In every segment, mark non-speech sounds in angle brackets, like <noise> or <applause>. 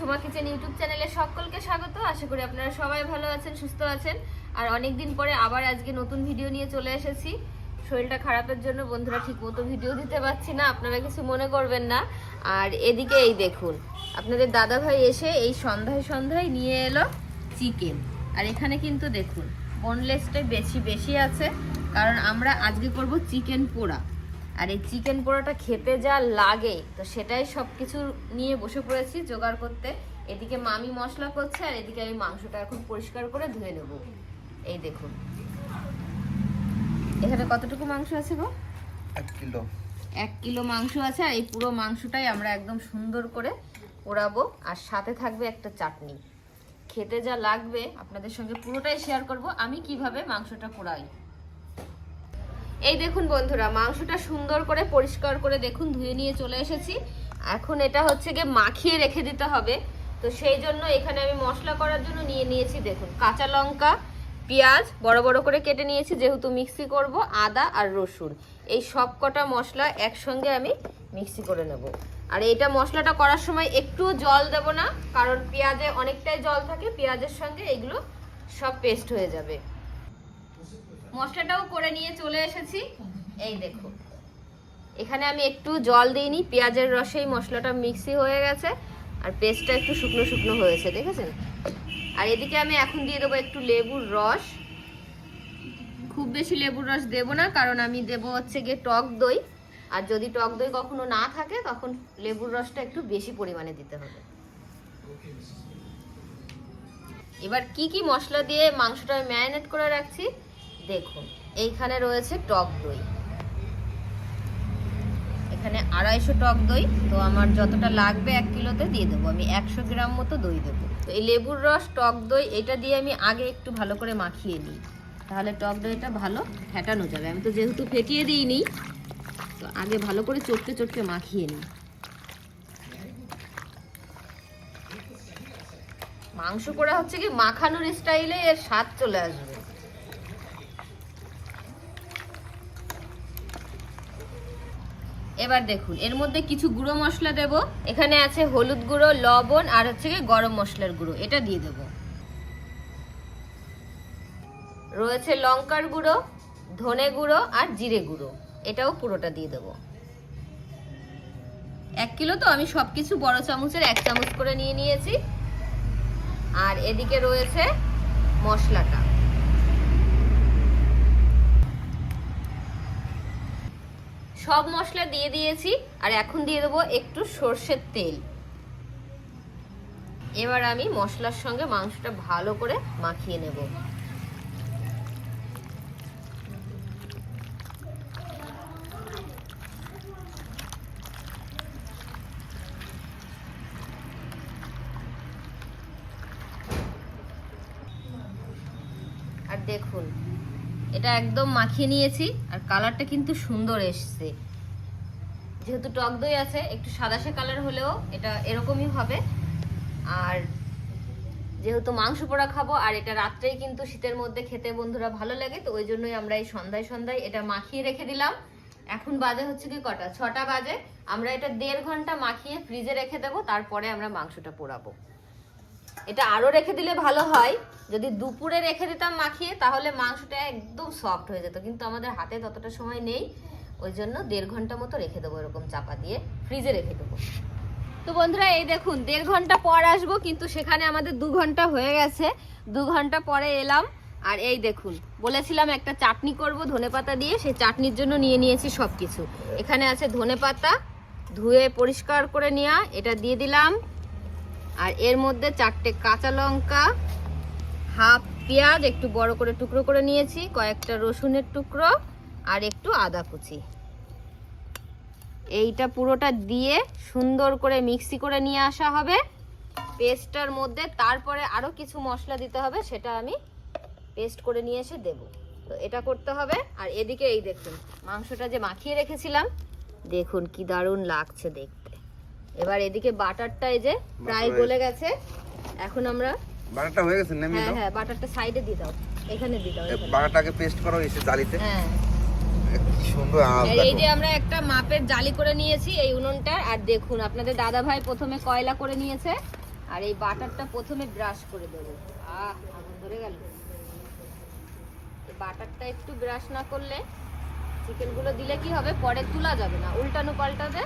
Jhuma kitchen YouTube চ্যানেলে সকলকে স্বাগত। আশা করি আপনারা সবাই ভালো আছেন, সুস্থ আছেন। আর অনেক দিন পরে আবার আজকে নতুন ভিডিও নিয়ে চলে এসেছি। শরীরটা খারাপের জন্য বন্ধুরা ঠিক মতো ভিডিও দিতে পারছি না, আপনারা কিছু মনে করবেন না। আর এদিকে এই দেখুন, আপনাদের দাদা ভাই এসে এই সন্ধ্যায় সন্ধ্যায় নিয়ে এলো চিকেন। আর এখানে কিন্তু দেখুন বোনলেসটাই বেশি বেশি আছে, কারণ আমরা আজকে করব চিকেন পোড়া। আর এই চিকেন পোড়াটা খেতে যা লাগে তো সেটাই সব কিছু নিয়ে বসে পড়েছি জোগাড় করতে। এদিকে মামি মশলা করছে আর এদিকে আমি মাংসটা এখন পরিষ্কার করে ধুয়ে নেব। এই দেখুন। এখানে কতটুকু মাংস আছে গো? এক কিলো। এক কিলো মাংস আছে আর এই পুরো মাংসটাই আমরা একদম সুন্দর করে পোড়াবো আর সাথে থাকবে একটা চাটনি। খেতে যা লাগবে আপনাদের সঙ্গে পুরোটাই শেয়ার করব আমি কীভাবে মাংসটা পোড়াই। এই দেখুন বন্ধুরা, মাংসটা সুন্দর করে পরিষ্কার করে দেখুন, ধুয়ে নিয়ে চলে এসেছি। এখন এটা হচ্ছে গিয়ে মাখিয়ে রেখে দিতে হবে। তো সেই জন্য এখানে আমি মশলা করার জন্য নিয়ে নিয়েছি, দেখুন, কাঁচা লঙ্কা, পেঁয়াজ, বড় বড় করে কেটে নিয়েছি, যেহেতু মিক্সি করব, আদা আর রসুন। এই সব কটা মশলা একসঙ্গে আমি মিক্সি করে নেব। আর এটা মশলাটা করার সময় একটু জল দেব না, কারণ পেঁয়াজে অনেকটাই জল থাকে, পেঁয়াজের সঙ্গে এগুলো সব পেস্ট হয়ে যাবে। মশলাটাও করে নিয়ে চলে এসেছি। এই দেখো। এখানে আমি একটু জল দিইনি, পেঁয়াজের রসেই মশলাটা মিক্সি হয়ে গেছে, আর পেস্টটা একটু শুকনো শুকনো হয়েছে, দেখেছেন? আর এদিকে আমি এখন দিয়ে দেবো একটু লেবুর রস। খুব বেশি লেবুর রস দেব না, কারণ আমি দেব হচ্ছে গিয়ে টক দই। আর যদি টক দই কখনো না থাকে, তখন লেবুর রসটা একটু বেশি পরিমাণে দিতে হবে। এবার কি কি মশলা দিয়ে মাংসটা ম্যারিনেট করে রাখছি? দেখুন, এইখানে রয়েছে টক দই। এখানে আড়াইশো টক দই, তো আমার যতটা লাগবে এক কিলোতে দিয়ে দেবো। আমি একশো গ্রাম মতো দই দেবো। তো এই লেবুর রস, টক দই, এটা দিয়ে আমি আগে একটু ভালো করে মাখিয়ে নিই। তাহলে টক দইটা ভালো ফেটানো যাবে। আমি তো যেহেতু ফেটিয়ে দিইনি, তো আগে ভালো করে চটকে চটকে মাখিয়ে নিই। মাংস করা হচ্ছে কি, মাখানোর স্টাইলে এর স্বাদ চলে আসবে। এবার দেখুন, এর মধ্যে কিছু গুঁড়ো মশলা দেব। এখানে আছে হলুদ গুঁড়ো, লবণ, আর হচ্ছে গরম মশলার গুঁড়ো, এটা দিয়ে দেব। রয়েছে লঙ্কার গুঁড়ো, ধনে গুঁড়ো, আর জিরে গুঁড়ো, এটাও পুরোটা দিয়ে দেব। এক কিলো তো আমি সব কিছু বড় চামচের এক চামচ করে নিয়ে নিয়েছি। আর এদিকে রয়েছে মশলাটা। সব মশলা দিয়ে দিয়েছি আর এখন দিয়ে দেবো একটু সর্ষের তেল। এবার আমি মশলার সঙ্গে মাংসটা ভালো করে মাখিয়ে নেব আর দেখুন এটা একদম মাখিয়ে নিয়েছি, আর কালারটা কিন্তু সুন্দর এসছে। যেহেতু টক দই আছে, একটু সাদাসে কালার হলেও এটা এরকমই হবে। আর যেহেতু মাংস পোড়া খাব, আর এটা রাত্রেই কিন্তু শীতের মধ্যে খেতে বন্ধুরা ভালো লাগে, তো ওই জন্যই আমরা এই সন্ধ্যায় সন্ধ্যায় এটা মাখিয়ে রেখে দিলাম। এখন বাজে হচ্ছে কি কটা? ছটা বাজে। আমরা এটা দেড় ঘণ্টা মাখিয়ে ফ্রিজে রেখে দেবো, তারপরে আমরা মাংসটা পোড়াবো। এটা আরও রেখে দিলে ভালো হয়। যদি দুপুরে রেখে দিতাম মাখিয়ে, তাহলে মাংসটা একদম সফট হয়ে যেত। কিন্তু আমাদের হাতে ততটা সময় নেই। ওই জন্য দেড় ঘণ্টা মতো রেখে দেবো এরকম চাপা দিয়ে। ফ্রিজে রেখে দেবো। তো বন্ধুরা, এই দেখুন, দেড় ঘণ্টা পর আসব, কিন্তু সেখানে আমাদের দু ঘণ্টা হয়ে গেছে। দু ঘণ্টা পরে এলাম। আর এই দেখুন, বলেছিলাম একটা চাটনি করব ধনেপাতা দিয়ে। সেই চাটনির জন্য নিয়ে নিয়েছি সব কিছু এখানে আছে ধনেপাতা ধুয়ে পরিষ্কার করে নেওয়া। এটা দিয়ে দিলাম। আর এর মধ্যে চারটে কাঁচা লঙ্কা, হাফ পেঁয়াজ, একটু বড় করে টুকরো করে নিয়েছি, কয়েকটা রসুনের টুকরো আর একটু আদা কুচি। এইটা পুরোটা দিয়ে সুন্দর করে মিক্সি করে নিয়ে আসা হবে। পেস্টটার মধ্যে তারপরে আরও কিছু মশলা দিতে হবে, সেটা আমি পেস্ট করে নিয়ে এসে দেব। তো এটা করতে হবে। আর এদিকে এই দেখুন, মাংসটা যে মাখিয়ে রেখেছিলাম, দেখুন কি দারুণ লাগছে দেখতে। এবার এদিকে বাটারটা এই যে প্রায় গলে গেছে। এখন আমরা বাটারটা হয়ে গেছে নেমে হ্যাঁ দাও। হ্যাঁ বাটারটা সাইডে দিয়ে দাও। এখানে দিয়ে দাও বাটারটাকে পেস্ট করো এসে জালিতে। হ্যাঁ। সুন্দর এই যে আমরা একটা মাপের জালি করে নিয়েছি এই উনুনটার। আর দেখুন আপনাদের দাদা ভাই প্রথমে কয়লা করে নিয়েছে আর এই বাটারটা প্রথমে ব্রাশ করে দেবো। আহ আগুন ধরে গেল। বাটারটা একটু ব্রাশ না করলে চিকেনগুলো দিলে কি হবে? পরে তোলা যাবে না উল্টানো পাল্টাতে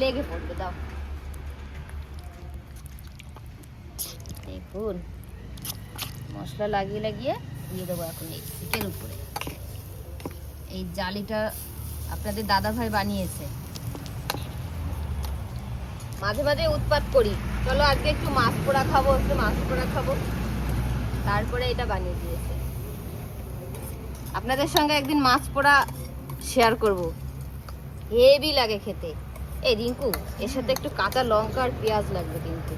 লেগে পড়বে, দাও। দেখুন, মশলা লাগিয়ে লাগিয়ে দিয়ে দেবো এখন এই চিকেন উপরে। এই জালিটা আপনাদের দাদা ভাই বানিয়েছে। মাঝে মাঝে উৎপাত করি। চলো আজকে একটু মাছ পোড়া খাব, একটু মাছ পোড়া খাব। তারপরে এটা বানিয়ে দিয়েছে। আপনাদের সঙ্গে একদিন মাছ পোড়া শেয়ার করব। হেভি লাগে খেতে। এই রিঙ্কু এর সাথে একটু কাঁচা লঙ্কা আর পেঁয়াজ লাগবে কিন্তু।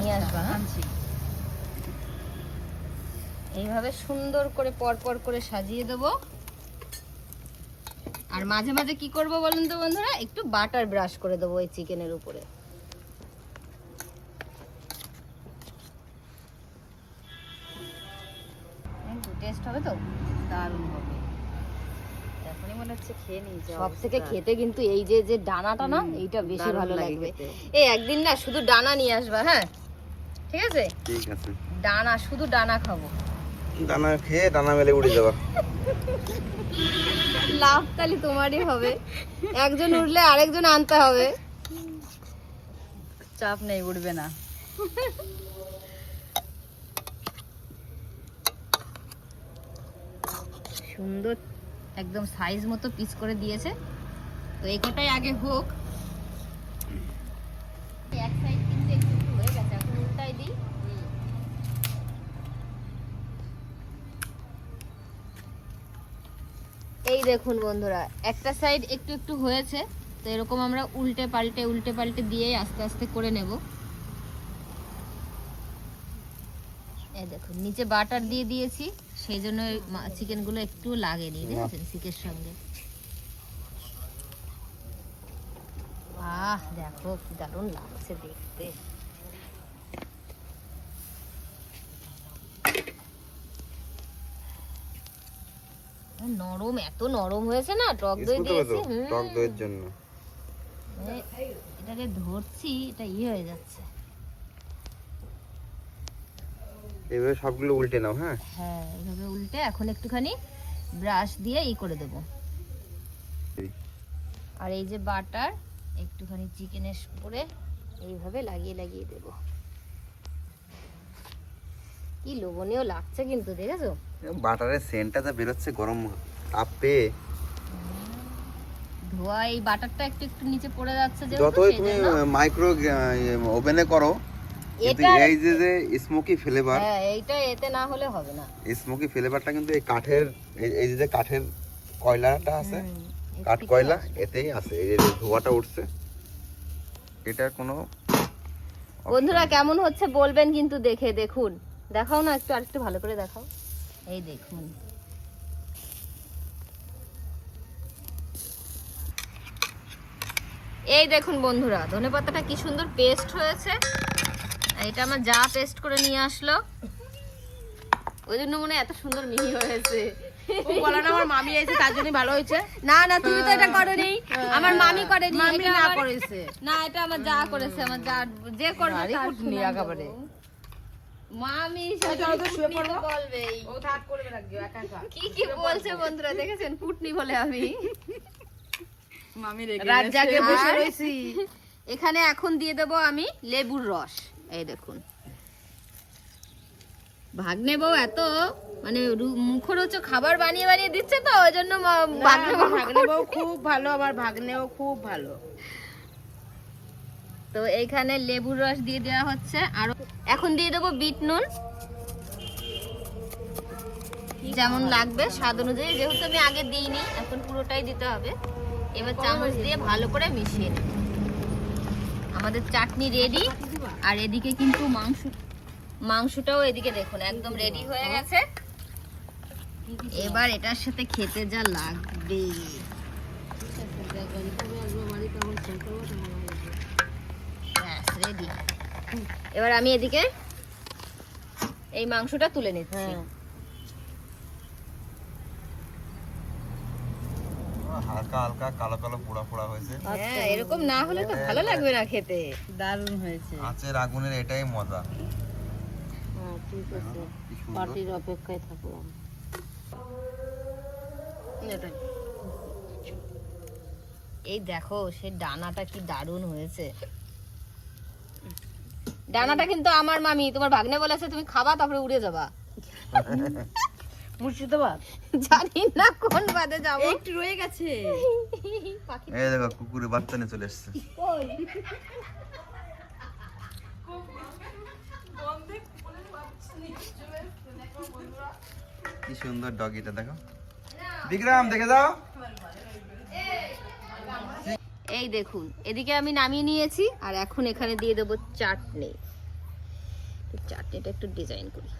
নিয়ে আসবা হ্যাঁ? এইভাবে সুন্দর করে পর পর করে সাজিয়ে দেব। আর মাঝে মাঝে কি করব বলুন তো বন্ধুরা? একটু বাটার ব্রাশ করে দেবো এই চিকেনের উপরে। টেস্ট হবে তো? দারুণ হবে। মনে হচ্ছে খেয়ে নিই সব থেকে খেতে কিন্তু এই যে যে ডানাটা না এইটা বেশি ভালো লাগবে। এই একদিন না শুধু ডানা নিয়ে আসবা হ্যাঁ? ঠিক আছে? ঠিক আছে। ডানা শুধু ডানা খাব। দানা খেয়ে দানা মেলে উড়ে যাবা। লাভ তাহলে তোমারই হবে। একজন উঠলে আরেকজন আনতে হবে। চাপ নেই উঠবে না। সুন্দর একদম সাইজ মতো পিস করে দিয়েছে। তো এই কটাই আগে হোক। এক সাইড কিন্তু একটু হয়ে গেছে, এখন উল্টাই দিই। এই দেখুন বন্ধুরা, একটা সাইড একটু একটু হয়েছে, তো এরকম আমরা উল্টে পাল্টে উল্টে পাল্টে দিয়ে আস্তে আস্তে করে নেব। এই দেখুন, নিচে বাটার দিয়ে দিয়েছি। সেই জন্য চিকেনগুলো একটু লাগেনি দেখেছেন চিকের সঙ্গে? আহ দেখো কি দারুণ লাগছে দেখতে। নরম এত নরম হয়েছে না টক দই দিয়েছি টক দইয়ের জন্য। এটাকে ধরছি এটা ইয়ে হয়ে যাচ্ছে। এইভাবে সবগুলো উল্টে নাও হ্যাঁ? হ্যাঁ এইভাবে উল্টে এখন একটুখানি ব্রাশ দিয়ে ই করে দেব। আর এই যে বাটার একটুখানি চিকেনের উপরে এইভাবে লাগিয়ে লাগিয়ে দেব। কি লোভনীয় লাগছে কিন্তু দেখেছ? বাটারের সেন্টটা যা বেরোচ্ছে গরম তাপ। পেয়ে ধোয়া এই বাটারটা একটু একটু নিচে পড়ে যাচ্ছে যতই তুমি মাইক্রো ওভেনে করো কিন্তু এই যে যে স্মোকি ফ্লেভার হ্যাঁ এইটা এতে না হলে হবে না। স্মোকি ফ্লেভারটা কিন্তু এই কাঠের এই- যে যে কাঠের কয়লাটা আছে কাঠ কয়লা এতেই আছে এই যে ধোঁয়াটা উঠছে। এটার কোনো বন্ধুরা কেমন হচ্ছে বলবেন কিন্তু দেখে দেখুন। দেখাও না একটু আরেকটু ভালো করে দেখাও। এই দেখুন। এই দেখুন বন্ধুরা ধনে পাতাটা কি সুন্দর পেস্ট হয়েছে। এটা আমার যা পেস্ট করে নিয়ে আসলো। ওই জন্য মনে হয় এত সুন্দর মিহি হয়েছে। গলাটা আমার মামি এসে তার জন্য ভালো হয়েছে। না না তুমি তো এটা করনি। আমার মামি করেনি মামি না করেছে। না এটা আমার যা করেছে আমার যা যে করবে তার কুটনি একেবারে। মামি চলো তো শুয়ে কুটনি তো পড়ো। বলবেই। ও থাক করবে রাখবে একা একা। কি কি বলছে বন্ধুরা দেখেছেন? পুটনি বলে আমি। মামি রাত জাগে বসে আর- এখানে এখন দিয়ে দেব আমি লেবুর রস। এই দেখুন। ভাগ্নে বউ এত মানে মুখরোচক খাবার বানিয়ে বানিয়ে দিচ্ছে তো ওই জন্য ভাগ্নে বউ ভাগ্নে বউ খুব ভালো আমার ভাগ্নেও খুব ভালো। তো এইখানে লেবুর রস দিয়ে দেওয়া হচ্ছে আর এখন দিয়ে দেবো বিট নুন। যেমন লাগবে স্বাদ অনুযায়ী যেহেতু আমি আগে দিইনি এখন পুরোটাই দিতে হবে। এবার চামচ দিয়ে ভালো করে মিশিয়ে নেব। আমাদের চাটনি রেডি আর এদিকে কিন্তু মাংস, মাংসটাও এদিকে দেখুন, একদম রেডি হয়ে গেছে। এবার এটার সাথে খেতে যা লাগবে। রেডি এবার আমি এদিকে এই মাংসটা তুলে নিচ্ছি। হালকা হালকা কালো কালো পোড়া পোড়া হয়েছে। হ্যাঁ এরকম না হলে তো ভালো লাগবে না খেতে। দারুণ হয়েছে। আঁচের আগুনের এটাই মজা। হ্যাঁ ঠিক আছে। পার্টির অপেক্ষায় থাকলাম। এই দেখো সে ডানাটা কি দারুণ হয়েছে। ডানাটা কিন্তু আমার মামি তোমার ভাগ্নে বলেছে তুমি খাবা তারপরে উড়ে যাবা। <laughs> মুর্শিদাবাদ? জানি না কোন বাদে যাব। একটু রয়ে গেছে। এই দেখো কুকুরের বাচ্চা নিয়ে চলে এসছে। কি সুন্দর ডগিটা দেখো। বিক্রম দেখে দাও এই দেখুন এদিকে আমি নামিয়ে নিয়েছি আর এখন এখানে দিয়ে দেবো চাটনি। চাটনিটা একটু ডিজাইন করি।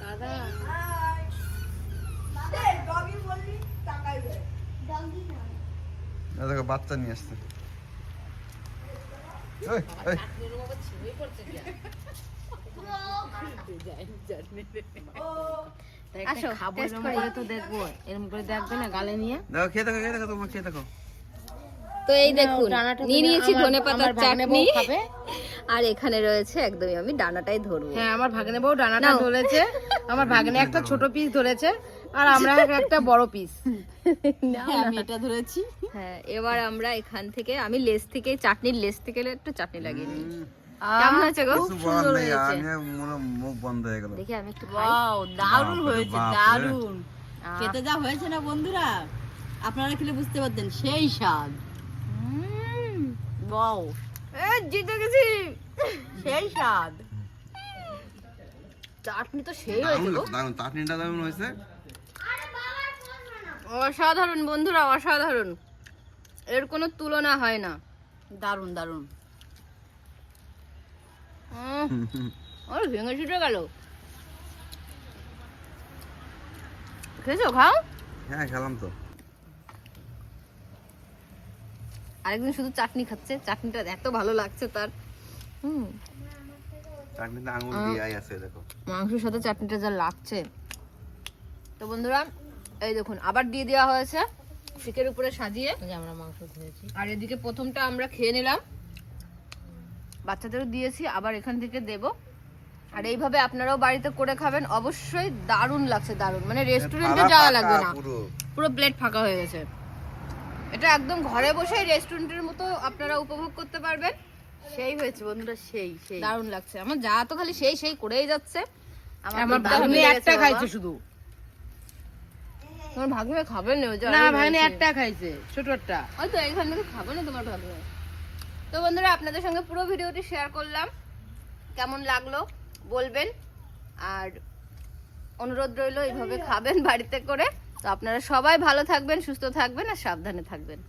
দাদা। দেখো বাচ্চা নিয়ে আসছে। এই, এই, আসো, খাব এরম করে তো দেখব। এরকম করে দেখবে না গালে নিয়ে। দেখো খেয়ে দেখো খেয়ে দেখো তোমার খেয়ে দেখো। তো এই দেখুন নিয়ে নিয়েছি ধনে পাতার চাটনি। আর এখানে রয়েছে একদমই আমি ডানাটাই ধরবো। হ্যাঁ আমার ভাগ্নে বউ ডানাটা ধরেছে। আমার ভাগ্নে একটা ছোট পিস ধরেছে আর আমরা একটা বড় পিস আমি এটা ধরেছি। হ্যাঁ এবার আমরা এখান থেকে আমি লেস থেকে চাটনির লেস থেকে একটু চাটনি লাগিয়ে নিই। কেমন হয়েছে গো? কিছু বলার নেই আমি মনে মুখ বন্ধ হয়ে গেল। দেখি আমি একটু ওয়াও দারুণ হয়েছে দারুণ। খেতে যা হয়েছে না বন্ধুরা আপনারা খেলে বুঝতে পারতেন সেই স্বাদ। এ, জিতে গেছি। সেই স্বাদ। চাটনি তো সেই হয়েছে গো। চাটনিটা দারুণ হয়েছে। অসাধারণ বন্ধুরা অসাধারণ। এর কোনো তুলনা হয় না। দারুণ দারুণ। ওর ভেঙে ছুটে গেল। খেয়েছো খাও? হ্যাঁ খেলাম তো। আরেকদিন শুধু চাটনি খাচ্ছে। চাটনিটা এত ভালো লাগছে তার। হুম। চাটনিতে আঙুল দিয়ে আছে দেখো। মাংসের সাথে চাটনিটা যা লাগছে। তো বন্ধুরা এই দেখুন আবার দিয়ে দেওয়া হয়েছে চিকের উপরে সাজিয়ে। আমরা মাংস আর এদিকে প্রথমটা আমরা খেয়ে নিলাম। বাচ্চাদেরও দিয়েছি আবার এখান থেকে দেব। আর এইভাবে আপনারাও বাড়িতে করে খাবেন। অবশ্যই দারুণ লাগছে দারুণ। মানে রেস্টুরেন্টে যাওয়া লাগবে না। পুরো। পুরো প্লেট ফাঁকা হয়ে গেছে। এটা একদম ঘরে বসে রেস্টুরেন্টের মতো আপনারা উপভোগ করতে পারবেন। সেই হয়েছে বন্ধুরা সেই সেই। দারুণ লাগছে। আমার যা তো খালি সেই সেই করেই যাচ্ছে। আমার ভাগ্নে একটা খাইছে শুধু। তোমার ভাগ্নে খাবে না না ভাগ্নে একটা খাইছে ছোট একটা। ওই তো এইখান থেকে খাবে না তোমার ভাগ্নে। তো বন্ধুরা আপনাদের সঙ্গে পুরো ভিডিওটি শেয়ার করলাম। কেমন লাগল বলবেন। আর অনুরোধ রইল এইভাবে খাবেন বাড়িতে করে। তো আপনারা সবাই ভালো থাকবেন সুস্থ থাকবেন আর সাবধানে থাকবেন।